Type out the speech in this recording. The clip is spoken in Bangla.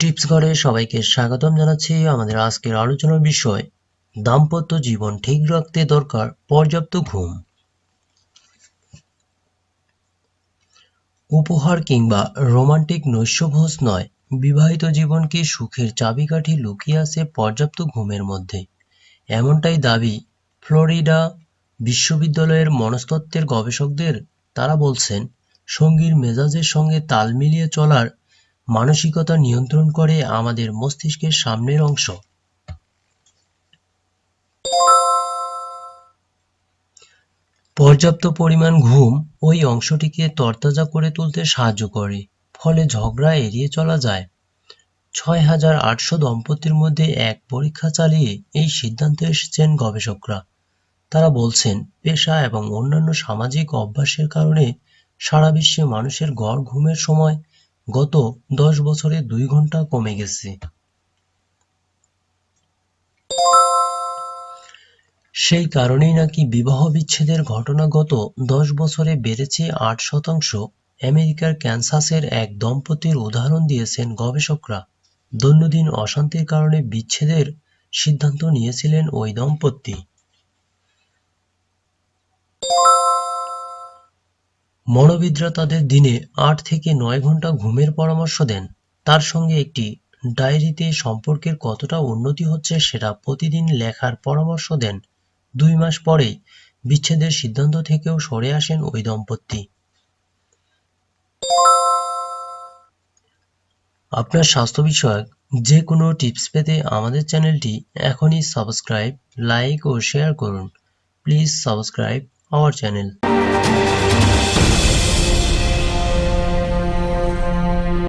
টিপস ঘরে সবাইকে স্বাগতম জানাচ্ছি আমাদের আজকের আলোচনার বিষয়, দাম্পত্য জীবন ঠিক রাখতে দরকার পর্যাপ্ত ঘুম। উপহার কিংবা রোমান্টিক নৈশভোজ নয়, বিবাহিত জীবনকে সুখের চাবিকাঠি লুকিয়ে আছে পর্যাপ্ত ঘুমের মধ্যে? এমনটাই দাবি ফ্লোরিডা বিশ্ববিদ্যালয়ের মনস্তত্ত্বের গবেষকদের। তারা বলছেন, সঙ্গীর মেজাজের সঙ্গে তাল মিলিয়ে চলার মানসিকতা নিয়ন্ত্রণ করে আমাদের মস্তিষ্কের সামনের অংশ। পর্যাপ্ত পরিমাণ ঘুম ওই অংশটিকে তরতাজা করে তুলতে সাহায্য করে, ফলে ঝগড়া এড়িয়ে চলা যায়। ছয় হাজার আটশো দম্পতির মধ্যে এক পরীক্ষা চালিয়ে এই সিদ্ধান্তে এসেছেন গবেষকরা। তারা বলছেন, পেশা এবং অন্যান্য সামাজিক অভ্যাসের কারণে সারা বিশ্বে মানুষের গড় ঘুমের সময় গত দশ বছরে দুই ঘণ্টা কমে গেছে। সেই কারণেই নাকি বিবাহ বিচ্ছেদের ঘটনা গত দশ বছরে বেড়েছে আট শতাংশ। আমেরিকার ক্যানসাসের এক দম্পতির উদাহরণ দিয়েছেন গবেষকরা। দৈনন্দিন অশান্তির কারণে বিচ্ছেদের সিদ্ধান্ত নিয়েছিলেন ওই দম্পতি। মনোবিদরা তাদের দিনে আট থেকে নয় ঘণ্টা ঘুমের পরামর্শ দেন। তার সঙ্গে একটি ডায়েরিতে সম্পর্কের কতটা উন্নতি হচ্ছে সেটা প্রতিদিন লেখার পরামর্শ দেন। দুই মাস পরেই বিচ্ছেদের সিদ্ধান্ত থেকেও সরে আসেন ওই দম্পতি। আপনার স্বাস্থ্য বিষয়ক যে কোনো টিপস পেতে আমাদের চ্যানেলটি এখনই সাবস্ক্রাইব, লাইক ও শেয়ার করুন। Please subscribe our channel.